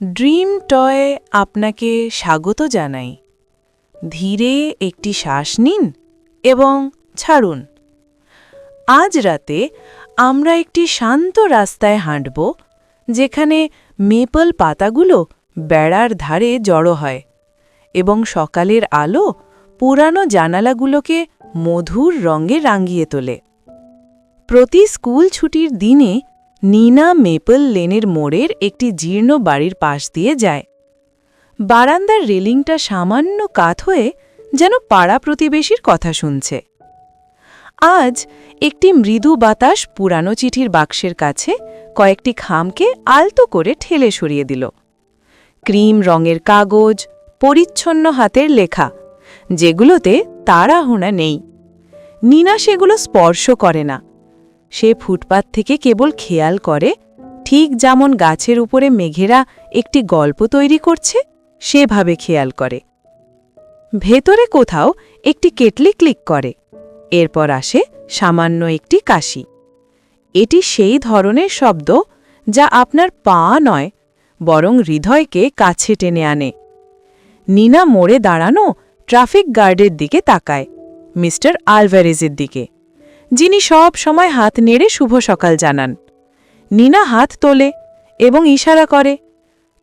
Dream টয়ে আপনাকে স্বাগত জানাই। ধীরে একটি শ্বাস নিন এবং ছাড়ুন। আজ রাতে আমরা একটি শান্ত রাস্তায় হাঁটব, যেখানে মেপল পাতাগুলো বেড়ার ধারে জড়ো হয় এবং সকালের আলো পুরানো জানালাগুলোকে মধুর রঙে রাঙিয়ে তোলে। প্রতি স্কুল ছুটির দিনে নিনা মেপল লেনের মোড়ের একটি জীর্ণ বাড়ির পাশ দিয়ে যায়। বারান্দার রেলিংটা সামান্য কাত হয়ে যেন পাড়া প্রতিবেশীর কথা শুনছে। আজ একটি মৃদু বাতাস পুরানো চিঠির বাক্সের কাছে কয়েকটি খামকে আলতো করে ঠেলে সরিয়ে দিল। ক্রিম রঙের কাগজ, পরিচ্ছন্ন হাতের লেখা, যেগুলোতে তাড়াহুনা নেই। নিনা সেগুলো স্পর্শ করে না। সে ফুটপাত থেকে কেবল খেয়াল করে, ঠিক যেমন গাছের উপরে মেঘেরা একটি গল্প তৈরি করছে, সেভাবে খেয়াল করে। ভেতরে কোথাও একটি কেটলি ক্লিক করে, এরপর আসে সামান্য একটি কাশি। এটি সেই ধরনের শব্দ যা আপনার পা নয়, বরং হৃদয়কে কাছে টেনে আনে। নিনা মোড়ে দাঁড়ানো ট্রাফিক গার্ডের দিকে তাকায়, মিস্টার আলভারেজের দিকে। যিনি সব সময় হাত নেড়ে শুভ সকাল জানান। নিনা হাত তোলে এবং ইশারা করে,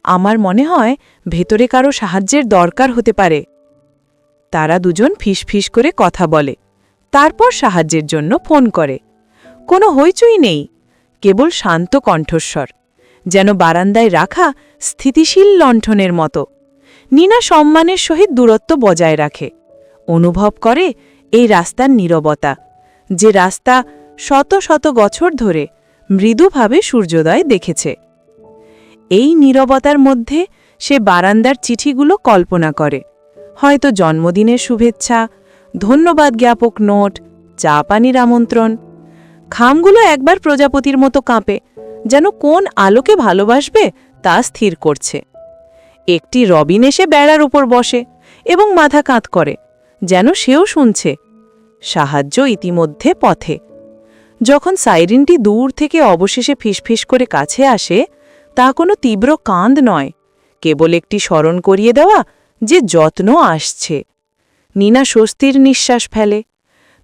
আমার মনে হয় ভেতরে কারও সাহায্যের দরকার হতে পারে। তারা দুজন ফিসফিস করে কথা বলে, তারপর সাহায্যের জন্য ফোন করে। কোনো হইচই নেই, কেবল শান্ত কণ্ঠস্বর, যেন বারান্দায় রাখা স্থিতিশীল লণ্ঠনের মতো। নিনা সম্মানের সহিত দূরত্ব বজায় রাখে, অনুভব করে এই রাস্তার নীরবতা। যে রাস্তা শত শত বছর ধরে মৃদুভাবে সূর্যোদয় দেখেছে। এই নীরবতার মধ্যে সে বারান্দার চিঠিগুলো কল্পনা করে। হয়তো জন্মদিনের শুভেচ্ছা, ধন্যবাদ জ্ঞাপক নোট, চা পানির আমন্ত্রণ। খামগুলো একবার প্রজাপতির মতো কাঁপে, যেন কোন আলোকে ভালোবাসবে তা স্থির করছে। একটি রবিন এসে বেড়ার উপর বসে এবং মাথা কাঁত করে, যেন সেও শুনছে সাহায্য ইতিমধ্যে পথে। যখন সাইরিনটি দূর থেকে অবশেষে ফিসফিস করে কাছে আসে, তা কোনো তীব্র কাঁদ নয়, কেবল একটি স্মরণ করিয়ে দেওয়া যে যত্ন আসছে। নিনা স্বস্তির নিঃশ্বাস ফেলে।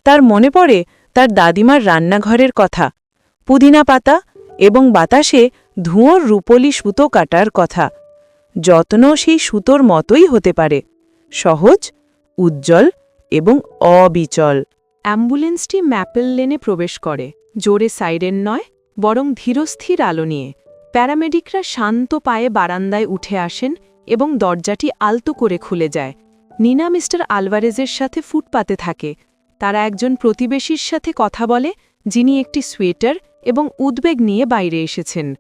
তার মনে পড়ে তার দাদিমার রান্নাঘরের কথা, পুদিনা পাতা এবং বাতাসে ধুঁয়োর রূপলি সুতো কাটার কথা। যত্ন সেই সুতোর মতোই হতে পারে, সহজ, উজ্জ্বল এবং অবিচল। অ্যাম্বুলেন্সটি ম্যাপেল লেনে প্রবেশ করে। জোরে সাইরেন নয়, বরং ধীরস্থির আলো নিয়ে। প্যারামেডিকরা শান্ত পায়ে বারান্দায় উঠে আসেন এবং দরজাটি আলতো করে খুলে যায়। নিনা মিস্টার আলভারেজের সাথে ফুটপাতে থাকে। তারা একজন প্রতিবেশীর সাথে কথা বলে, যিনি একটি সোয়েটার এবং উদ্বেগ নিয়ে বাইরে এসেছেন।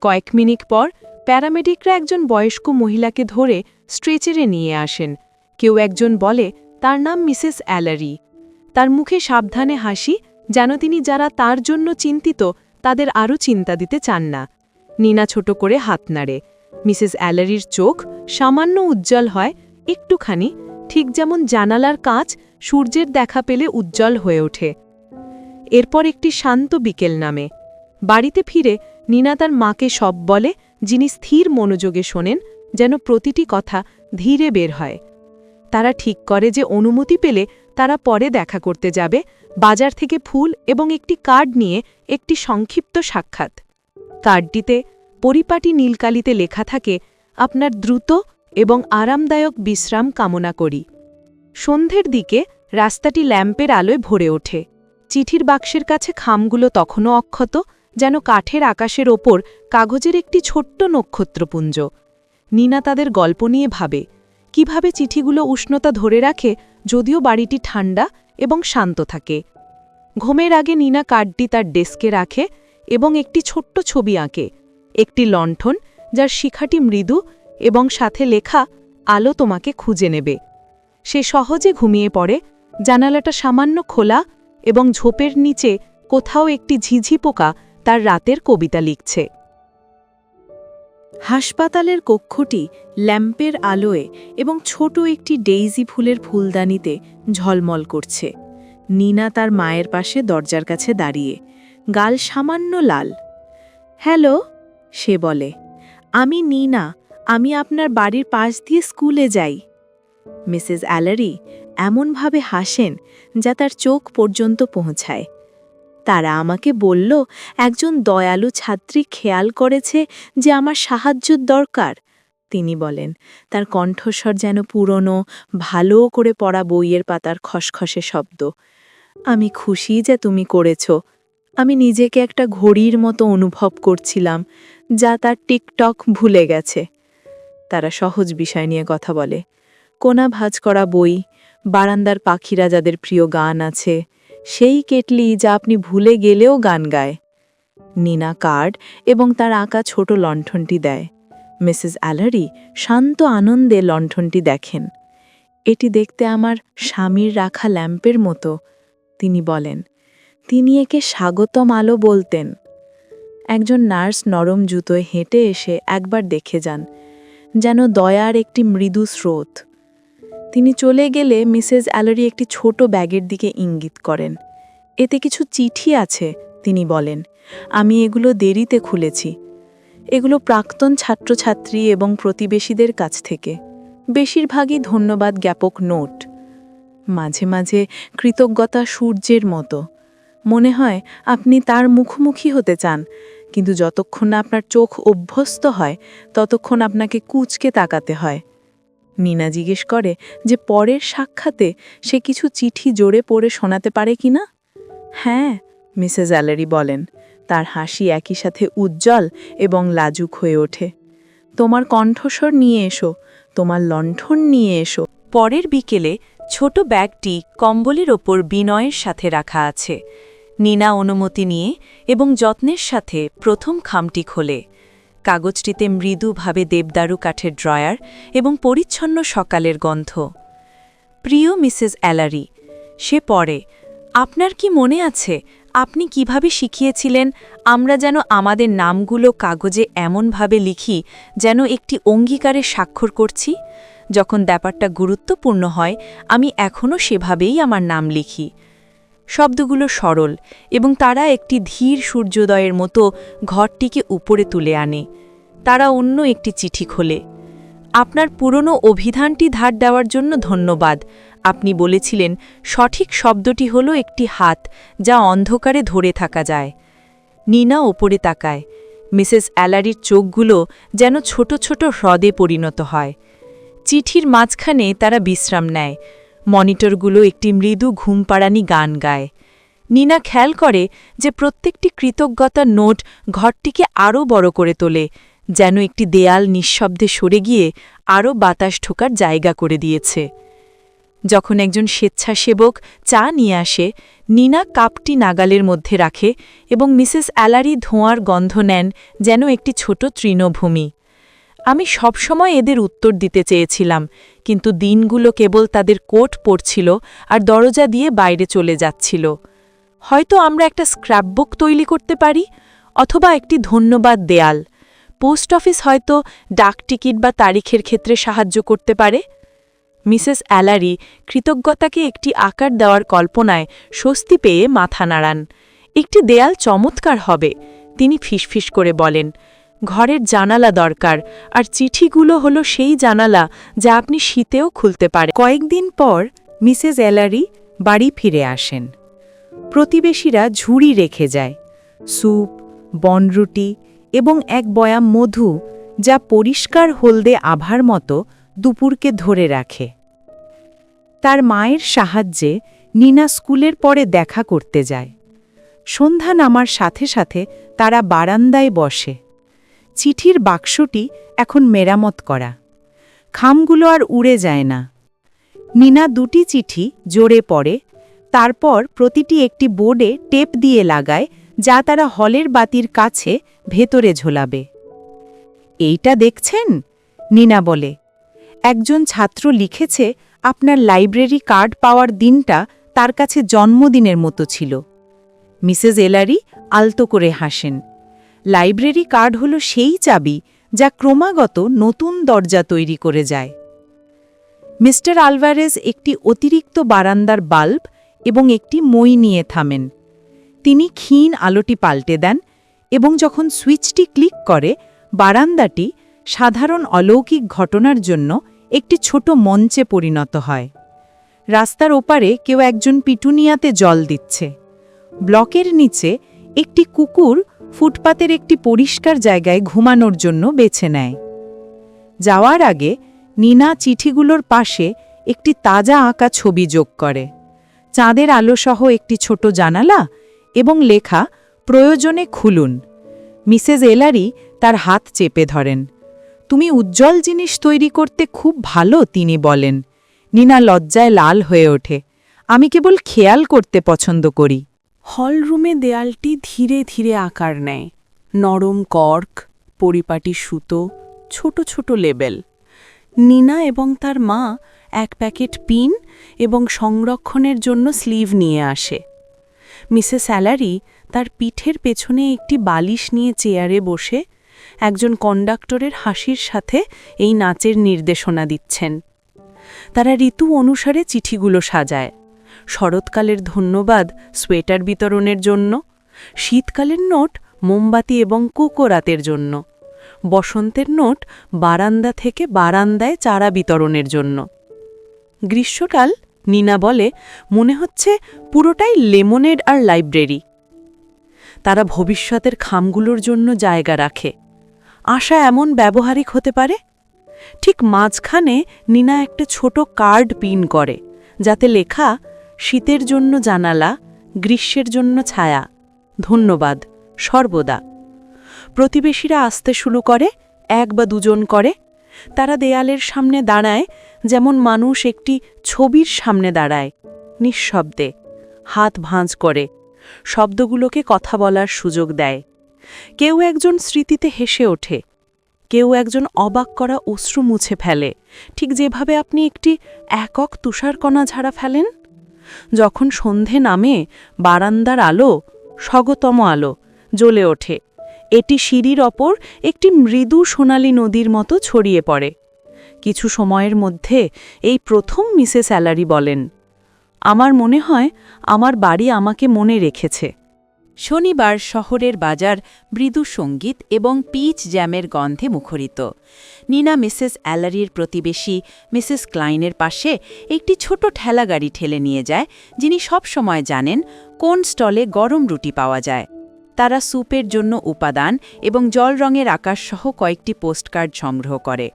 কয়েক মিনিট পর, প্যারামেডিকরা একজন বয়স্ক মহিলাকে ধরে স্ট্রেচারে নিয়ে আসেন। কেউ একজন বলে তার নাম মিসেস অ্যালারি। তার মুখে সাবধানে হাসি, যেন তিনি যারা তার জন্য চিন্তিত, তাদের আরও চিন্তা দিতে চান না। নিনা ছোট করে হাত নাড়ে। মিসেস অ্যালারির চোখ সামান্য উজ্জ্বল হয়, একটুখানি, ঠিক যেমন জানালার কাঁচ সূর্যের দেখা পেলে উজ্জ্বল হয়ে ওঠে। এরপর একটি শান্ত বিকেল নামে। বাড়িতে ফিরে নিনা তার মাকে সব বলে, যিনি স্থির মনোযোগে শোনেন, যেন প্রতিটি কথা ধীরে বের হয়। তারা ঠিক করে যে অনুমতি পেলে তারা পরে দেখা করতে যাবে, বাজার থেকে ফুল এবং একটি কার্ড নিয়ে একটি সংক্ষিপ্ত সাক্ষাৎ। কার্ডটিতে পরিপাটি নীলকালিতে লেখা থাকে, আপনার দ্রুত এবং আরামদায়ক বিশ্রাম কামনা করি। সন্ধ্যের দিকে রাস্তাটি ল্যাম্পের আলোয় ভরে ওঠে। চিঠির বাক্সের কাছে খামগুলো তখনও অক্ষত, যেন কাঠের আকাশের ওপর কাগজের একটি ছোট্ট নক্ষত্রপুঞ্জ। নিনা তাদের গল্প নিয়ে ভাবে কীভাবে চিঠিগুলো উষ্ণতা ধরে রাখে যদিও বাড়িটি ঠান্ডা এবং শান্ত থাকে। ঘুমের আগে নিনা কার্ডটি তার ডেস্কে রাখে এবং একটি ছোট্ট ছবি আঁকে, একটি লণ্ঠন যার শিখাটি মৃদু এবং সাথে লেখা, আলো তোমাকে খুঁজে নেবে। সে সহজে ঘুমিয়ে পড়ে, জানালাটা সামান্য খোলা এবং ঝোপের নিচে কোথাও একটি ঝিঝি পোকা তার রাতের কবিতা লিখছে। হাসপাতালের কক্ষটি ল্যাম্পের আলোয় এবং ছোট একটি ডেইজি ফুলের ফুলদানিতে ঝলমল করছে। নিনা তার মায়ের পাশে দরজার কাছে দাঁড়িয়ে, গাল সামান্য লাল। হ্যালো, সে বলে, আমি নিনা, আমি আপনার বাড়ির পাশ দিয়ে স্কুলে যাই। মিসেস অ্যালারি এমনভাবে হাসেন যা তার চোখ পর্যন্ত পৌঁছায়। তারা আমাকে বলল, একজন দয়ালু ছাত্রী খেয়াল করেছে যে আমার সাহায্যর দরকার। তিনি বলেন, তার কণ্ঠস্বর যেন পুরনো, ভালো করে পড়া বইয়ের পাতার খসখসে শব্দ। আমি খুশি যে তুমি করেছ। আমি নিজেকে একটা ঘড়ির মতো অনুভব করছিলাম, যা তার টিকটক ভুলে গেছে। তারা সহজ বিষয় নিয়ে কথা বলে, কোনা ভাজ করা বই, বারান্দার পাখিরা যাদের প্রিয় গান আছে সেই কেটলি যা আপনি ভুলে গেলেও গান গায়। নিনা কার্ড এবং তার আঁকা ছোট লণ্ঠনটি দেয়। মিসেস অ্যালারি শান্ত আনন্দে লণ্ঠনটি দেখেন। এটি দেখতে আমার স্বামীর রাখা ল্যাম্পের মতো, তিনি বলেন। তিনি একে স্বাগতম আলো বলতেন। একজন নার্স নরম জুতোয় হেঁটে এসে একবার দেখে যান, যেন দয়ার একটি মৃদু স্রোত। তিনি চলে গেলে মিসেস অ্যালারি একটি ছোট ব্যাগের দিকে ইঙ্গিত করেন। এতে কিছু চিঠি আছে, তিনি বলেন। আমি এগুলো দেরিতে খুলেছি। এগুলো প্রাক্তন ছাত্রছাত্রী এবং প্রতিবেশীদের কাছ থেকে। বেশিরভাগই ধন্যবাদ জ্ঞাপক নোট। মাঝে মাঝে কৃতজ্ঞতা সূর্যের মতো। মনে হয় আপনি তার মুখোমুখি হতে চান, কিন্তু যতক্ষণ না আপনার চোখ অভ্যস্ত হয়, ততক্ষণ আপনাকে কুচকে তাকাতে হয়। নিনা জিজ্ঞেস করে যে পরের সাক্ষাতে সে কিছু চিঠি জোরে পড়ে শোনাতে পারে কি না? হ্যাঁ মিসেস অ্যালারি বলেন। তার হাসি একই সাথে উজ্জ্বল এবং লাজুক হয়ে ওঠে। তোমার কণ্ঠস্বর নিয়ে এসো, তোমার লণ্ঠন নিয়ে এসো। পরের বিকেলে ছোট ব্যাগটি কম্বলের ওপর বিনয়ের সাথে রাখা আছে। নিনা অনুমতি নিয়ে এবং যত্নের সাথে প্রথম খামটি খোলে। কাগজটিতে মৃদুভাবে দেবদারু কাঠের ড্রয়ার এবং পরিচ্ছন্ন সকালের গন্ধ। প্রিয় মিসেস অ্যালারি, সে পড়ে আপনার কি মনে আছে আপনি কীভাবে শিখিয়েছিলেন আমরা যেন আমাদের নামগুলো কাগজে এমনভাবে লিখি যেন একটি অঙ্গীকারে স্বাক্ষর করছি? যখন ব্যাপারটা গুরুত্বপূর্ণ হয়, আমি এখনও সেভাবেই আমার নাম লিখি। শব্দগুলো সরল এবং তারা একটি ধীর সূর্যোদয়ের মতো ঘরটিকে উপরে তুলে আনে। তারা অন্য একটি চিঠি খোলে। আপনার পুরনো অভিধানটি ধার দেওয়ার জন্য ধন্যবাদ। আপনি বলেছিলেন, সঠিক শব্দটি হল একটি হাত যা অন্ধকারে ধরে থাকা যায়। নিনা ওপরে তাকায়। মিসেস অ্যালারির চোখগুলো যেন ছোট ছোট হ্রদে পরিণত হয়। চিঠির মাঝখানে তারা বিশ্রাম নেয়। মনিটরগুলো একটি মৃদু ঘুমপাড়ানি গান গায়। নিনা খেয়াল করে যে প্রত্যেকটি কৃতজ্ঞতার নোট ঘরটিকে আরও বড় করে তোলে, যেন একটি দেয়াল নিঃশব্দে সরে গিয়ে আরও বাতাস ঢোকার জায়গা করে দিয়েছে। যখন একজন স্বেচ্ছাসেবক চা নিয়ে আসে, নিনা কাপটি নাগালের মধ্যে রাখে এবং মিসেস অ্যালারি ধোঁয়ার গন্ধ নেন যেন একটি ছোট তৃণভূমি। আমি সবসময় এদের উত্তর দিতে চেয়েছিলাম কিন্তু দিনগুলো কেবল তাদের কোট পড়ছিল আর দরজা দিয়ে বাইরে চলে যাচ্ছিল। হয়তো আমরা একটা স্ক্র্যাপবুক তৈরি করতে পারি, অথবা একটি ধন্যবাদ দেয়াল। পোস্ট অফিস হয়তো ডাক টিকিট বা তারিখের ক্ষেত্রে সাহায্য করতে পারে। মিসেস অ্যালারি কৃতজ্ঞতাকে একটি আকার দেওয়ার কল্পনায় স্বস্তি পেয়ে মাথা নাড়ান। একটি দেয়াল চমৎকার হবে, তিনি ফিসফিস করে বলেন। ঘরের জানালা দরকার, আর চিঠিগুলো হলো সেই জানালা যা আপনি শীতেও খুলতে পারে কয়েকদিন পর মিসেস এলারি বাড়ি ফিরে আসেন। প্রতিবেশীরা ঝুড়ি রেখে যায়, স্যুপ, বনরুটি এবং এক বয়াম মধু যা পরিষ্কার হলদে আভার মতো দুপুরকে ধরে রাখে। তার মায়ের সাহায্যে নিনা স্কুলের পরে দেখা করতে যায়। সন্ধ্যা নামার সাথে সাথে তারা বারান্দায় বসে। চিঠির বাক্সটি এখন মেরামত করা। খামগুলো আর উড়ে যায় না। নিনা দুটি চিঠি জোরে পড়ে, তারপর প্রতিটি একটি বোর্ডে টেপ দিয়ে লাগায় যা তারা হলের বাতির কাছে ভেতরে ঝোলাবে। এইটা দেখছেন? নিনা বলে। একজন ছাত্র লিখেছে, আপনার লাইব্রেরি কার্ড পাওয়ার দিনটা তার কাছে জন্মদিনের মতো ছিল। মিসেস এলারি আলতো করে হাসেন। লাইব্রেরি কার্ড হল সেই চাবি যা ক্রমাগত নতুন দরজা তৈরি করে যায়। মিস্টার আলভারেজ একটি অতিরিক্ত বারান্দার বাল্ব এবং একটি মই নিয়ে থামেন। তিনি ক্ষীণ আলোটি পাল্টে দেন এবং যখন সুইচটি ক্লিক করে, বারান্দাটি সাধারণ অলৌকিক ঘটনার জন্য একটি ছোট মঞ্চে পরিণত হয়। রাস্তার ওপারে কেউ একজন পিটুনিয়াতে জল দিচ্ছে। ব্লকের নিচে একটি কুকুর ফুটপাতের একটি পরিষ্কার জায়গায় ঘুমানোর জন্য বেছে নেয়। যাওয়ার আগে নিনা চিঠিগুলোর পাশে একটি তাজা আঁকা ছবি যোগ করে। চাঁদের আলোসহ একটি ছোট জানালা এবং লেখা, প্রয়োজনে খুলুন। মিসেস এলারি তার হাত চেপে ধরেন। তুমি উজ্জ্বল জিনিস তৈরি করতে খুব ভালো, তিনি বলেন। নিনা লজ্জায় লাল হয়ে ওঠে। আমি কেবল খেয়াল করতে পছন্দ করি। হলরুমে দেয়ালটি ধীরে ধীরে আকার নেয়। নরম কর্ক, পরিপাটি সুতো, ছোট ছোট লেবেল। নিনা এবং তার মা এক প্যাকেট পিন এবং সংরক্ষণের জন্য স্লিভ নিয়ে আসে। মিসেস স্যালারি তার পিঠের পেছনে একটি বালিশ নিয়ে চেয়ারে বসে একজন কন্ডাক্টরের হাসির সাথে এই নাচের নির্দেশনা দিচ্ছেন। তারা ঋতু অনুসারে চিঠিগুলো সাজায়। শরৎকালের ধন্যবাদ সোয়েটার বিতরণের জন্য, শীতকালের নোট মোমবাতি এবং কোকোরাতের জন্য, বসন্তের নোট বারান্দা থেকে বারান্দায় চারা বিতরণের জন্য। গ্রীষ্মকাল, নিনা বলে, মনে হচ্ছে পুরোটাই লেমনেড আর লাইব্রেরি। তারা ভবিষ্যতের খামগুলোর জন্য জায়গা রাখে। আশা এমন ব্যবহারিক হতে পারে? ঠিক মাঝখানে নিনা একটা ছোট কার্ড পিন করে, যাতে লেখা শীতের জন্য জানালা, গ্রীষ্মের জন্য ছায়া। ধন্যবাদ, সর্বদা। প্রতিবেশীরা আসতে শুরু করে, এক বা দুজন করে। তারা দেয়ালের সামনে দাঁড়ায়, যেমন মানুষ একটি ছবির সামনে দাঁড়ায়, নিঃশব্দে। হাত ভাঁজ করে, শব্দগুলোকে কথা বলার সুযোগ দেয়। কেউ একজন স্মৃতিতে হেসে ওঠে। কেউ একজন অবাক করা অশ্রু মুছে ফেলে। ঠিক যেভাবে আপনি একটি একক তুষারকণা ঝাড়া ফেলেন যখন সন্ধে নামে, বারান্দার আলো, স্বগতম আলো, জ্বলে ওঠে। এটি সিঁড়ির অপর একটি মৃদু সোনালী নদীর মতো ছড়িয়ে পড়ে। কিছু সময়ের মধ্যে এই প্রথম মিসেস অ্যালারি বলেন, আমার মনে হয়, আমার বাড়ি আমাকে মনে রেখেছে। শনিবার শহরের বাজার মৃদু সংগীত এবং পিচ জ্যামের গন্ধে মুখরিত। নিনা মিসেস অ্যালারির প্রতিবেশী মিসেস ক্লাইনের পাশে একটি ছোট ঠেলাগাড়ি ঠেলে নিয়ে যায়, যিনি সব সময় জানেন কোন স্টলে গরম রুটি পাওয়া যায়। তারা স্যুপের জন্য উপাদান এবং জল রঙের আকাশসহ কয়েকটি পোস্টকার্ড সংগ্রহ করে।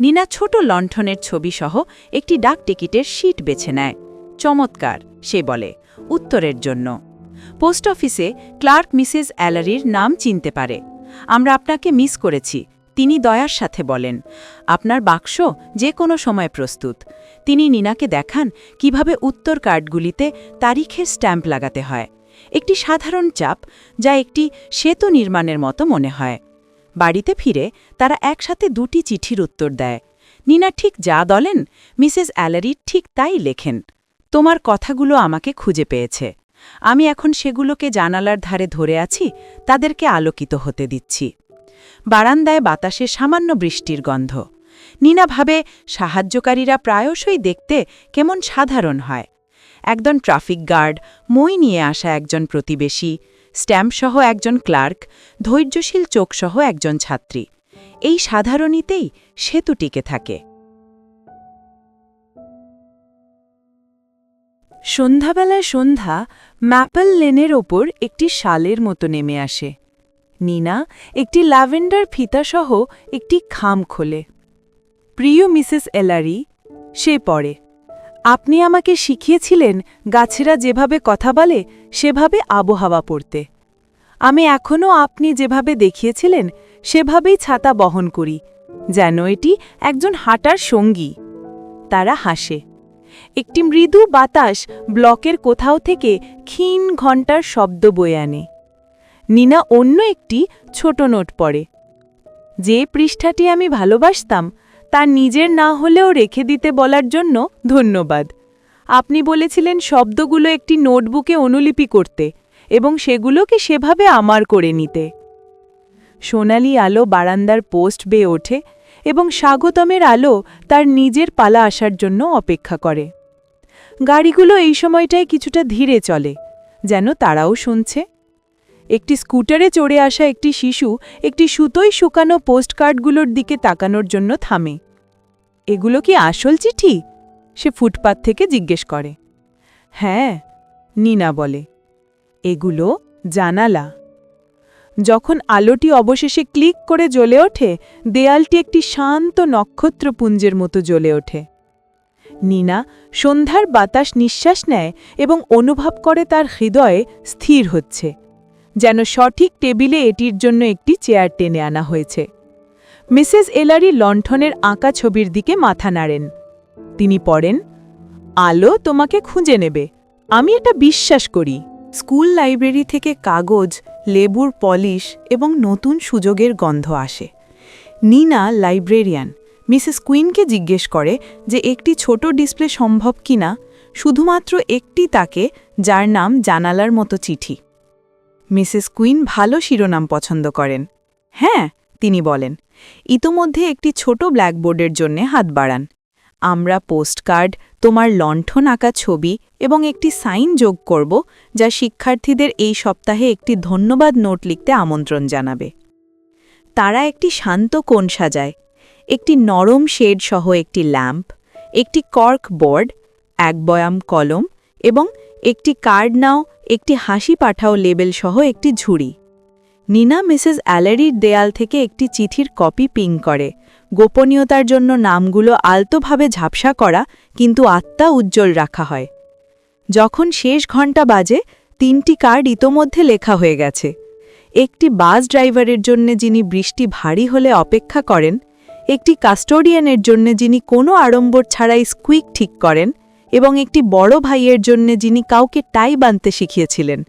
নিনা ছোট লণ্ঠনের ছবিসহ একটি ডাক টিকিটের শীট বেছে নেয়। চমৎকার, সে বলে, উত্তরের জন্য। পোস্ট অফিসে ক্লার্ক মিসেস অ্যালারির নাম চিনতে পারে। আমরা আপনাকে মিস করেছি। তিনি দয়ার সাথে বলেন, আপনার বাক্স যে কোনো সময় প্রস্তুত। তিনি নিনাকে দেখান কীভাবে উত্তর কার্ডগুলিতে তারিখের স্ট্যাম্প লাগাতে হয়। একটি সাধারণ চাপ যা একটি সেতু নির্মাণের মতো মনে হয়। বাড়িতে ফিরে তারা একসাথে দুটি চিঠির উত্তর দেয়। নিনা ঠিক যা দলেন মিসেস অ্যালারি ঠিক তাই লেখেন, তোমার কথাগুলো আমাকে খুঁজে পেয়েছে। আমি এখন সেগুলোকে জানালার ধারে ধরে আছি, তাদেরকে আলোকিত হতে দিচ্ছি। বারান্দায় বাতাসে সামান্য বৃষ্টির গন্ধ। নিনা ভাবে, সাহায্যকারীরা প্রায়শই দেখতে কেমন সাধারণ হয়। একজন ট্রাফিক গার্ড, মই নিয়ে আসা একজন প্রতিবেশী স্ট্যাম্পসহ একজন ক্লার্ক, ধৈর্যশীল চোখসহ একজন ছাত্রী। এই সাধারণীতেই সেতু টিকে থাকে। সন্ধ্যাবেলায় সন্ধ্যা ম্যাপল লেনের ওপর একটি শালের মতো নেমে আসে। নিনা একটি ল্যাভেন্ডার ফিতাসহ একটি খাম খোলে। প্রিয় মিসেস এলারি, সে পড়ে। আপনি আমাকে শিখিয়েছিলেন গাছেরা যেভাবে কথা বলে, সেভাবে আবহাওয়া পড়তে। আমি এখনও আপনি যেভাবে দেখিয়েছিলেন, সেভাবেই ছাতা বহন করি, যেন এটি একজন হাঁটার সঙ্গী। তারা হাসে। একটি মৃদু বাতাস ব্লকের কোথাও থেকে ক্ষীণ ঘণ্টার শব্দ বয়ে আনে। নিনা অন্য একটি ছোট নোট পড়ে। যে পৃষ্ঠাটি আমি ভালোবাসতাম, তা নিজের না হলেও রেখে দিতে বলার জন্য ধন্যবাদ। আপনি বলেছিলেন শব্দগুলো একটি নোটবুকে অনুলিপি করতে এবং সেগুলোকে সেভাবে আমার করে নিতে। সোনালি আলো বারান্দার পোস্ট বেয়ে ওঠে এবং স্বাগতমের আলো তার নিজের পালা আসার জন্য অপেক্ষা করে। গাড়িগুলো এই সময়টায় কিছুটা ধীরে চলে, যেন তারাও শুনছে। একটি স্কুটারে চড়ে আসা একটি শিশু একটি সুতোই শুকানো পোস্টকার্ডগুলোর দিকে তাকানোর জন্য থামে। এগুলো কি আসল চিঠি? সে ফুটপাত থেকে জিজ্ঞেস করে। হ্যাঁ নিনা বলে। এগুলো জানালা। যখন আলোটি অবশেষে ক্লিক করে জ্বলে ওঠে, দেয়ালটি একটি শান্ত নক্ষত্রপুঞ্জের মতো জ্বলে ওঠে। নিনা সন্ধ্যার বাতাস নিঃশ্বাস নেয় এবং অনুভব করে তার হৃদয়ে স্থির হচ্ছে, যেন সঠিক টেবিলে এটির জন্য একটি চেয়ার টেনে আনা হয়েছে। মিসেস এলারি লণ্ঠনের আঁকা ছবির দিকে মাথা নাড়েন। তিনি পড়েন, আলো তোমাকে খুঁজে নেবে। আমি এটা বিশ্বাস করি। স্কুল লাইব্রেরি থেকে কাগজ, লেবুর পলিশ এবং নতুন সুযোগের গন্ধ আসে। নিনা লাইব্রেরিয়ান। মিসেস কুইনকে জিজ্ঞেস করে যে একটি ছোট ডিসপ্লে সম্ভব কিনা, শুধুমাত্র একটি তাকে, যার নাম জানালার মতো চিঠি। মিসেস কুইন ভালো শিরোনাম পছন্দ করেন। হ্যাঁ তিনি বলেন, ইতোমধ্যে একটি ছোট ব্ল্যাকবোর্ডের জন্যে হাত বাড়ান। আমরা পোস্টকার্ড, তোমার লণ্ঠন আঁকা ছবি এবং একটি সাইন যোগ করব, যা শিক্ষার্থীদের এই সপ্তাহে একটি ধন্যবাদ নোট লিখতে আমন্ত্রণ জানাবে। তারা একটি শান্ত কোণ সাজায় একটি নরম শেড সহ একটি ল্যাম্প, একটি কর্ক বোর্ড, এক বয়াম কলম এবং একটি কার্ড নাও, একটি হাসি পাঠাও লেবেল সহ একটি ঝুড়ি। নিনা মিসেস অ্যালারির দেয়াল থেকে একটি চিঠির কপি পিং করে। গোপনীয়তার জন্য নামগুলো আলতোভাবে ঝাপসা করা কিন্তু আত্মা উজ্জ্বল রাখা হয়। যখন শেষ ঘণ্টা বাজে, তিনটি কার্ড ইতোমধ্যে লেখা হয়ে গেছে। একটি বাস ড্রাইভারের জন্য যিনি বৃষ্টি ভারী হলে অপেক্ষা করেন একটি কাস্টোডিয়ানের জন্য যিনি কোনো আড়ম্বর ছাড়াই স্কুইক ঠিক করেন এবং একটি বড় ভাইয়ের জন্য যিনি কাউকে টাই বানতে শিখিয়েছিলেন।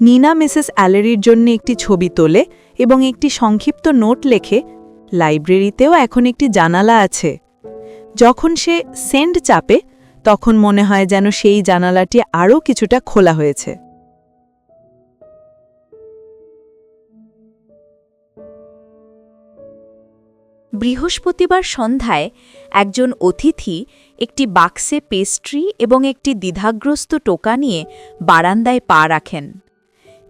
নিনা মিসেস অ্যালারির জন্য একটি ছবি তোলে এবং একটি সংক্ষিপ্ত নোট লেখে, লাইব্রেরিতেও এখন একটি জানালা আছে। যখন সে সেন্ড চাপে, তখন মনে হয় যেন সেই জানালাটি আরও কিছুটা খোলা হয়েছে। বৃহস্পতিবার সন্ধ্যায় একজন অতিথি একটি বাক্সে পেস্ট্রি এবং একটি দ্বিধাগ্রস্ত টোকা নিয়ে বারান্দায় পা রাখেন।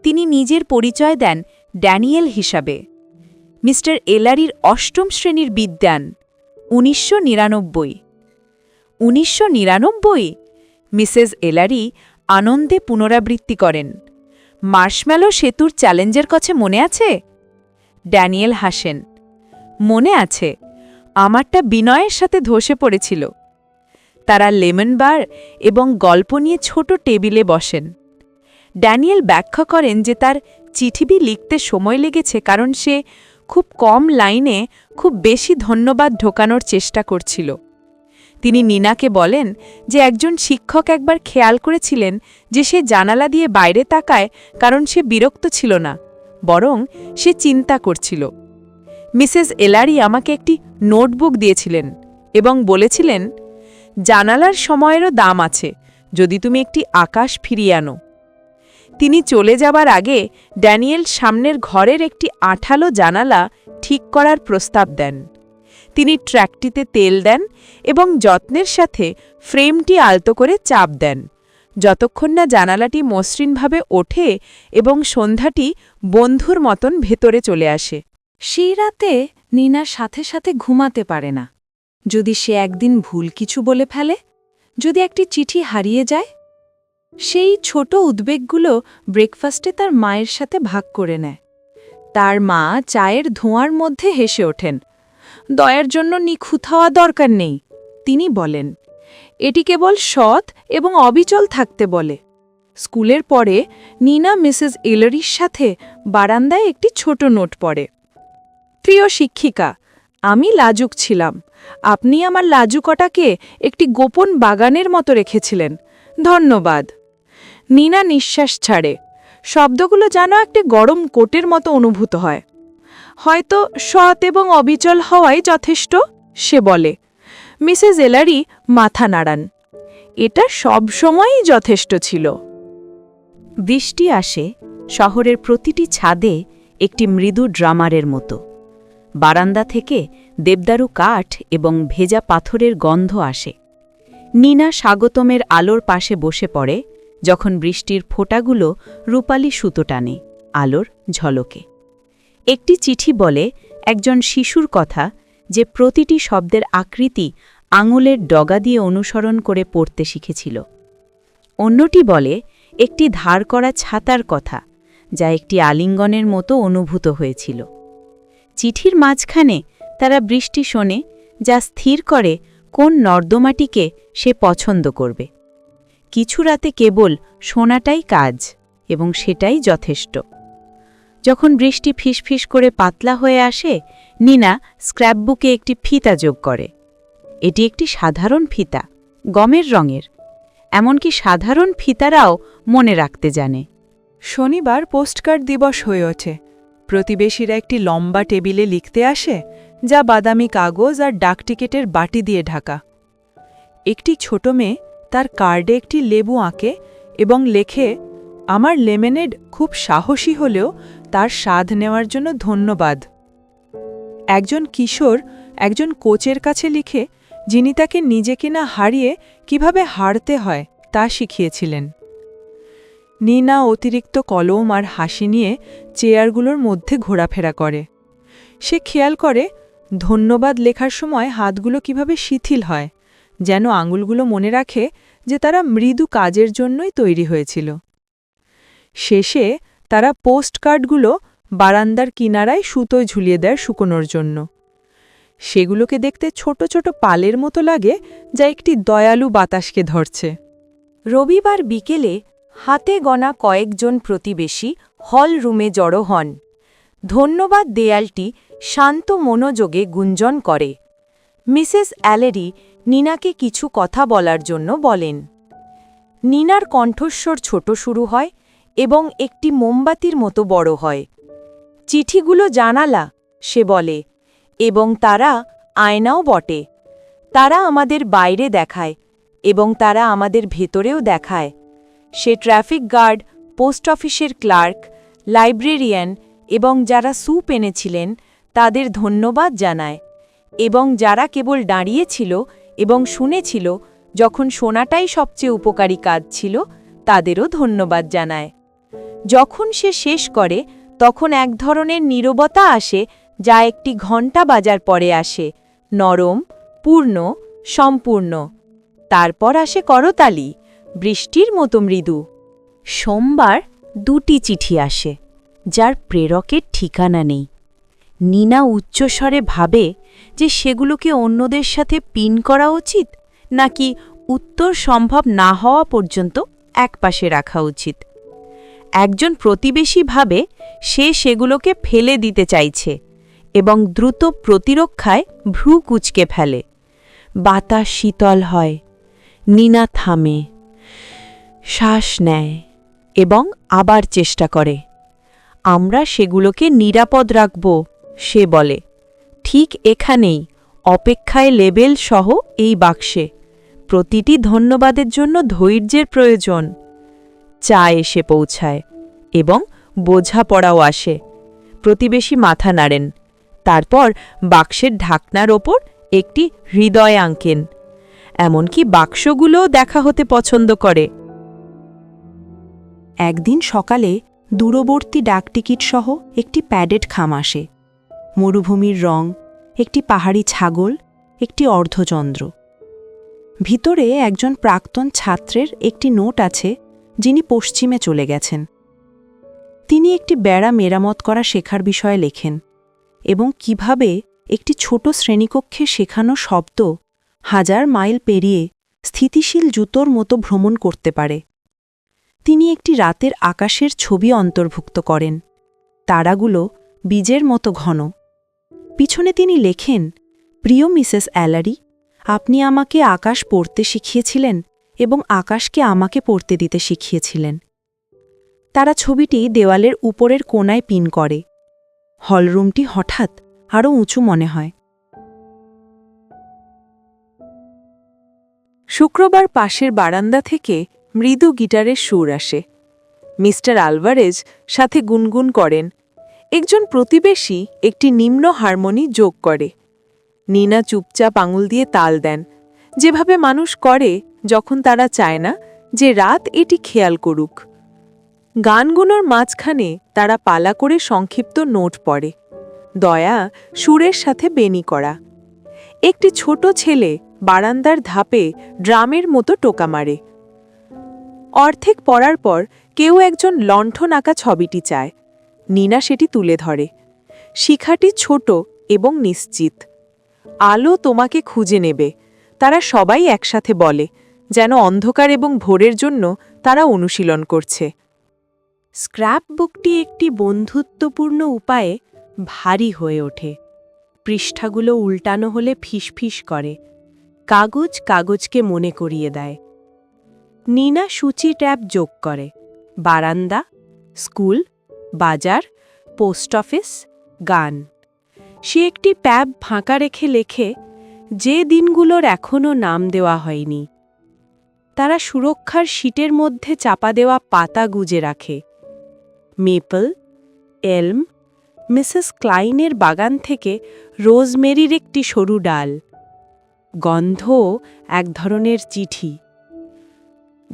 তিনি নিজের পরিচয় দেন ড্যানিয়েল হিসাবে। মিস্টার এলারির অষ্টম শ্রেণির বিদ্যান, উনিশশো নিরানব্বই। উনিশশো নিরানব্বই? মিসেস এলারি আনন্দে পুনরাবৃত্তি করেন। মার্শম্যালো সেতুর চ্যালেঞ্জের কাছে মনে আছে? ড্যানিয়েল হাসেন। মনে আছে, আমারটা বিনয়ের সাথে ধসে পড়েছিল। তারা লেমন বার এবং গল্প নিয়ে ছোট টেবিলে বসেন। ড্যানিয়েল ব্যাখ্যা করেন যে তার চিঠিবি লিখতে সময় লেগেছে কারণ সে খুব কম লাইনে খুব বেশি ধন্যবাদ ঢোকানোর চেষ্টা করছিল। তিনি নিনাকে বলেন যে একজন শিক্ষক একবার খেয়াল করেছিলেন যে সে জানালা দিয়ে বাইরে তাকায় কারণ সে বিরক্ত ছিল না, বরং সে চিন্তা করছিল। মিসেস এলারি আমাকে একটি নোটবুক দিয়েছিলেন এবং বলেছিলেন, জানালার সময়েরও দাম আছে, যদি তুমি একটি আকাশ ফিরিয়ে আনো। তিনি চলে যাবার আগে ড্যানিয়েল সামনের ঘরের একটি আঠালো জানালা ঠিক করার প্রস্তাব দেন। তিনি ট্র্যাকটিতে তেল দেন এবং যত্নের সাথে ফ্রেমটি আলতো করে চাপ দেন। যতক্ষণ না জানালাটি মসৃণভাবে ওঠে এবং সন্ধ্যাটি বন্ধুর মতন ভেতরে চলে আসে। সেই রাতে নিনা সাথে সাথে ঘুমাতে পারে না। যদি সে একদিন ভুল কিছু বলে ফেলে, যদি একটি চিঠি হারিয়ে যায়, সেই ছোট উদ্বেগগুলো ব্রেকফাস্টে তার মায়ের সাথে ভাগ করে নেয়। তার মা চায়ের ধোঁয়ার মধ্যে হেসে ওঠেন, দয়ার জন্য নিখুঁত হওয়া দরকার নেই। তিনি বলেন, এটি কেবল সৎ এবং অবিচল থাকতে বলে। স্কুলের পরে নিনা মিসেস এলারির সাথে বারান্দায় একটি ছোট নোট পড়ে। প্রিয় শিক্ষিকা, আমি লাজুক ছিলাম। আপনি আমার লাজুকটাকে একটি গোপন বাগানের মতো রেখেছিলেন। ধন্যবাদ। নিনা নিঃশ্বাস ছাড়ে। শব্দগুলো যেন একটি গরম কোটের মতো অনুভূত হয়। হয়তো সৎ এবং অবিচল হওয়াই যথেষ্ট? সে বলে। মিসেস এলারি মাথা নাড়ান। এটা সব সময়ই যথেষ্ট ছিল। বৃষ্টি আসে শহরের প্রতিটি ছাদে একটি মৃদু ড্রামারের মতো। বারান্দা থেকে দেবদারু কাঠ এবং ভেজা পাথরের গন্ধ আসে। নিনা স্বাগতমের আলোর পাশে বসে পড়ে যখন বৃষ্টির ফোঁটাগুলো রূপালি সুতো টানে, আলোর ঝলকে। একটি চিঠি বলে একজন শিশুর কথা যে প্রতিটি শব্দের আকৃতি আঙুলের ডগা দিয়ে অনুসরণ করে পড়তে শিখেছিল। অন্যটি বলে একটি ধার করা ছাতার কথা যা একটি আলিঙ্গনের মতো অনুভূত হয়েছিল। চিঠির মাঝখানে তারা বৃষ্টি শোনে, যা স্থির করে কোন নর্দমাটিকে সে পছন্দ করবে। কিছু রাতে কেবল শোনাটাই কাজ, এবং সেটাই যথেষ্ট। যখন বৃষ্টি ফিসফিস করে পাতলা হয়ে আসে, নিনা স্ক্র্যাপবুকে একটি ফিতা যোগ করে। এটি একটি সাধারণ ফিতা, গমের রঙের। এমনকি সাধারণ ফিতারাও মনে রাখতে জানে। শনিবার পোস্টকার্ড দিবস হয়ে ওঠে। প্রতিবেশীরা একটি লম্বা টেবিলে লিখতে আসে, যা বাদামি কাগজ আর ডাকটিকেটের বাটি দিয়ে ঢাকা। একটি ছোট মেয়ে তার কার্ডে একটি লেবু আঁকে এবং লেখে, আমার লেমেনেড খুব সাহসী হলেও তার স্বাদ নেওয়ার জন্য ধন্যবাদ। একজন কিশোর একজন কোচের কাছে লিখে, যিনি তাকে নিজেকে না হারিয়ে কীভাবে হারতে হয় তা শিখিয়েছিলেন। নিনা অতিরিক্ত কলম আর হাসি নিয়ে চেয়ারগুলোর মধ্যে ঘোরাফেরা করে। সে খেয়াল করে, ধন্যবাদ লেখার সময় হাতগুলো কীভাবে শিথিল হয়, যেন আঙুলগুলো মনে রাখে যে তারা মৃদু কাজের জন্যই তৈরি হয়েছিল। শেষে তারা পোস্টকার্ডগুলো বারান্দার কিনারায় সুতোয় ঝুলিয়ে দেয় শুকোনোর জন্য। সেগুলোকে দেখতে ছোট ছোট পালের মতো লাগে যা একটি দয়ালু বাতাসকে ধরছে। রবিবার বিকেলে হাতে গনা কয়েকজন প্রতিবেশী হল রুমে জড়ো হন। ধন্যবাদ দেয়ালটি শান্ত মনোযোগে গুঞ্জন করে। মিসেস অ্যালেরি নিনাকে কিছু কথা বলার জন্য বলেন। নিনার কণ্ঠস্বর ছোট শুরু হয় এবং একটি মোমবাতির মতো বড় হয়। চিঠিগুলো জানালা, সে বলে, এবং তারা আয়নাও বটে। তারা আমাদের বাইরে দেখায় এবং তারা আমাদের ভেতরেও দেখায়। সে ট্রাফিক গার্ড, পোস্ট অফিসের ক্লার্ক, লাইব্রেরিয়ান এবং যারা স্যুপ এনেছিলেন তাদের ধন্যবাদ জানায় এবং যারা কেবল দাঁড়িয়েছিল এবং শুনেছিল যখন শোনাটাই সবচেয়ে উপকারী কাজ ছিল তাদেরও ধন্যবাদ জানায়। যখন সে শেষ করে তখন এক ধরনের নীরবতা আসে যা একটি ঘণ্টা বাজার পরে আসে, নরম, পূর্ণ, সম্পূর্ণ। তারপর আসে করতালি। বৃষ্টির মতো মৃদু। সোমবার দুটি চিঠি আসে, যার প্রেরকের ঠিকানা নেই। নিনা উচ্চস্বরে ভাবে যে সেগুলোকে অন্যদের সাথে পিন করা উচিত, নাকি উত্তর সম্ভব না হওয়া পর্যন্ত একপাশে রাখা উচিত। একজন প্রতিবেশী ভাবে সে সেগুলোকে ফেলে দিতে চাইছে এবং দ্রুত প্রতিরক্ষায় ভ্রু কুচকে ফেলে। বাতাস শীতল হয়। নিনা থামে। শ্বাস নেয় এবং আবার চেষ্টা করে। আমরা সেগুলোকে নিরাপদ রাখব সে বলে। ঠিক এখানেই, অপেক্ষায় লেবেল সহ এই বাক্সে। প্রতিটি ধন্যবাদের জন্য ধৈর্যের প্রয়োজন। চা এসে পৌঁছায় এবং বোঝাপড়াও আসে। প্রতিবেশী মাথা নাড়েন। তারপর বাক্সের ঢাকনার ওপর একটি হৃদয় আঁকেন। এমনকি বাক্সগুলোও দেখা হতে পছন্দ করে। একদিন সকালে দূরবর্তী ডাকটিকিট সহ একটি প্যাডেড খাম আসে। মরুভূমির রং, একটি পাহাড়ি ছাগল, একটি অর্ধচন্দ্র। ভিতরে একজন প্রাক্তন ছাত্রের একটি নোট আছে, যিনি পশ্চিমে চলে গেছেন। তিনি একটি বেড়া মেরামত করা শেখার বিষয়ে লেখেন এবং কীভাবে একটি ছোট শ্রেণীকক্ষে শেখানো শব্দ হাজার মাইল পেরিয়ে স্থিতিশীল জুতোর মতো ভ্রমণ করতে পারে। তিনি একটি রাতের আকাশের ছবি অন্তর্ভুক্ত করেন। তারাগুলো বীজের মতো ঘন। পিছনে তিনি লেখেন, প্রিয় মিসেস অ্যালারি, আপনি আমাকে আকাশ পড়তে শিখিয়েছিলেন এবং আকাশকে আমাকে পড়তে দিতে শিখিয়েছিলেন। তারা ছবিটি দেওয়ালের উপরের কোনায় পিন করে। হলরুমটি হঠাৎ আরও উঁচু মনে হয়। শুক্রবার পাশের বারান্দা থেকে মৃদু গিটারের সুর আসে। মিস্টার আলভারেজ সাথে গুনগুন করেন। একজন প্রতিবেশী একটি নিম্ন হারমোনি যোগ করে। নিনা চুপচাপ আঙুল দিয়ে তাল দেন। যেভাবে মানুষ করে, যখন তারা চায় না যে রাত এটি খেয়াল করুক। গানগুলোর মাঝখানে তারা পালা করে সংক্ষিপ্ত নোট পড়ে। দয়া সুরের সাথে বেনি করা। একটি ছোট ছেলে বারান্দার ধাপে ড্রামের মতো টোকা মারে। অর্ধেক পড়ার পর কেউ একজন লণ্ঠন আঁকা ছবিটি চায়। নিনা সেটি তুলে ধরে। শিখাটি ছোট এবং নিশ্চিত। আলো তোমাকে খুঁজে নেবে। তারা সবাই একসাথে বলে, যেন অন্ধকার এবং ভোরের জন্য তারা অনুশীলন করছে। স্ক্র্যাপ বুকটি একটি বন্ধুত্বপূর্ণ উপায়ে ভারী হয়ে ওঠে। পৃষ্ঠাগুলো উল্টানো হলে ফিসফিস করে। কাগজ কাগজকে মনে করিয়ে দেয়। নিনা সূচি ট্যাব যোগ করে। বারান্দা, স্কুল, বাজার, পোস্ট অফিস, গান। সে একটি প্যাব ফাঁকা রেখে লেখে, যে দিনগুলোর এখনও নাম দেওয়া হয়নি। তারা সুরক্ষার শীটের মধ্যে চাপা দেওয়া পাতা গুজে রাখে। মেপল, এলম, মিসেস ক্লাইনের বাগান থেকে রোজমেরির একটি সরু ডাল। গন্ধ এক ধরনের চিঠি।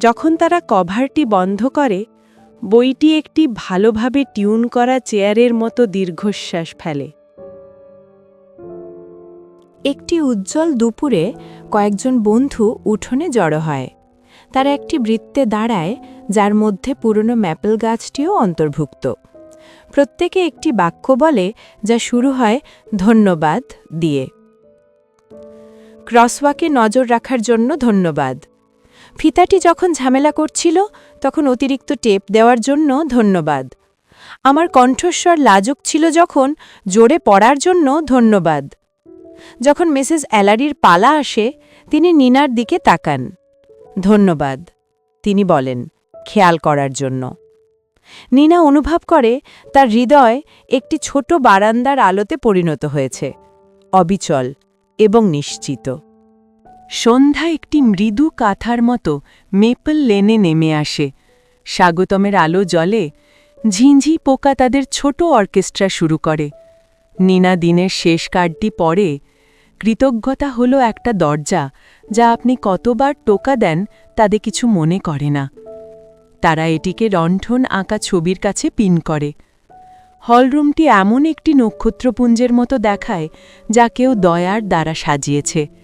যখন তারা কভারটি বন্ধ করে, বইটি একটি ভালোভাবে টিউন করা চেয়ারের মতো দীর্ঘশ্বাস ফেলে। একটি উজ্জ্বল দুপুরে কয়েকজন বন্ধু উঠোনে জড়ো হয়। তারা একটি বৃত্তে দাঁড়ায়, যার মধ্যে পুরনো ম্যাপেল গাছটিও অন্তর্ভুক্ত। প্রত্যেকে একটি বাক্য বলে, যা শুরু হয়, ধন্যবাদ দিয়ে। ক্রসওয়াকে নজর রাখার জন্য ধন্যবাদ। ফিতাটি যখন ঝামেলা করছিল, তখন অতিরিক্ত টেপ দেওয়ার জন্য ধন্যবাদ। আমার কণ্ঠস্বর লাজুক ছিল যখন জোরে পড়ার জন্য ধন্যবাদ। যখন মিসেস অ্যালারির পালা আসে, তিনি নিনার দিকে তাকান। ধন্যবাদ, তিনি বলেন, খেয়াল করার জন্য। নিনা অনুভব করে, তার হৃদয় একটি ছোট বারান্দার আলোতে পরিণত হয়েছে। অবিচল এবং নিশ্চিত। সন্ধ্যা একটি মৃদু কাঁথার মতো মেপল লেনে নেমে আসে। স্বাগতমের আলো জলে ঝিঁঝি পোকা তাদের ছোট অর্কেস্ট্রা শুরু করে। নিনা দিনের শেষ কার্ডটি পরে কৃতজ্ঞতা হলো একটা দরজা যা আপনি কতবার টোকা দেন তাদের কিছু মনে করে না। তারা এটিকে রণ্ঠন আঁকা ছবির কাছে পিন করে। হলরুমটি এমন একটি নক্ষত্রপুঞ্জের মতো দেখায় যা কেউ দয়ার দ্বারা সাজিয়েছে।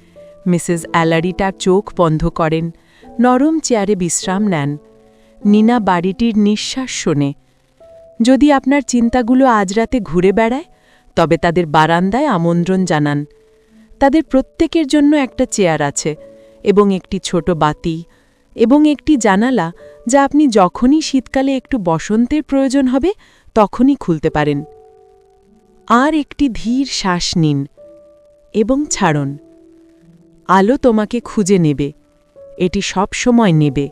মিসেস অ্যালারি তার চোখ বন্ধ করেন। নরম চেয়ারে বিশ্রাম নেন। নিনা বাড়িটির নিঃশ্বাস শোনে। যদি আপনার চিন্তাগুলো আজ রাতে ঘুরে বেড়ায়, তবে তাদের বারান্দায় আমন্ত্রণ জানান। তাদের প্রত্যেকের জন্য একটা চেয়ার আছে এবং একটি ছোট বাতি এবং একটি জানালা যা আপনি যখনই শীতকালে একটু বসন্তের প্রয়োজন হবে, তখনই খুলতে পারেন। আর একটি ধীর শ্বাস নিন এবং ছাড়ুন। আলো তোমাকে খুঁজে নেবে। এটি সব সময় নেবে।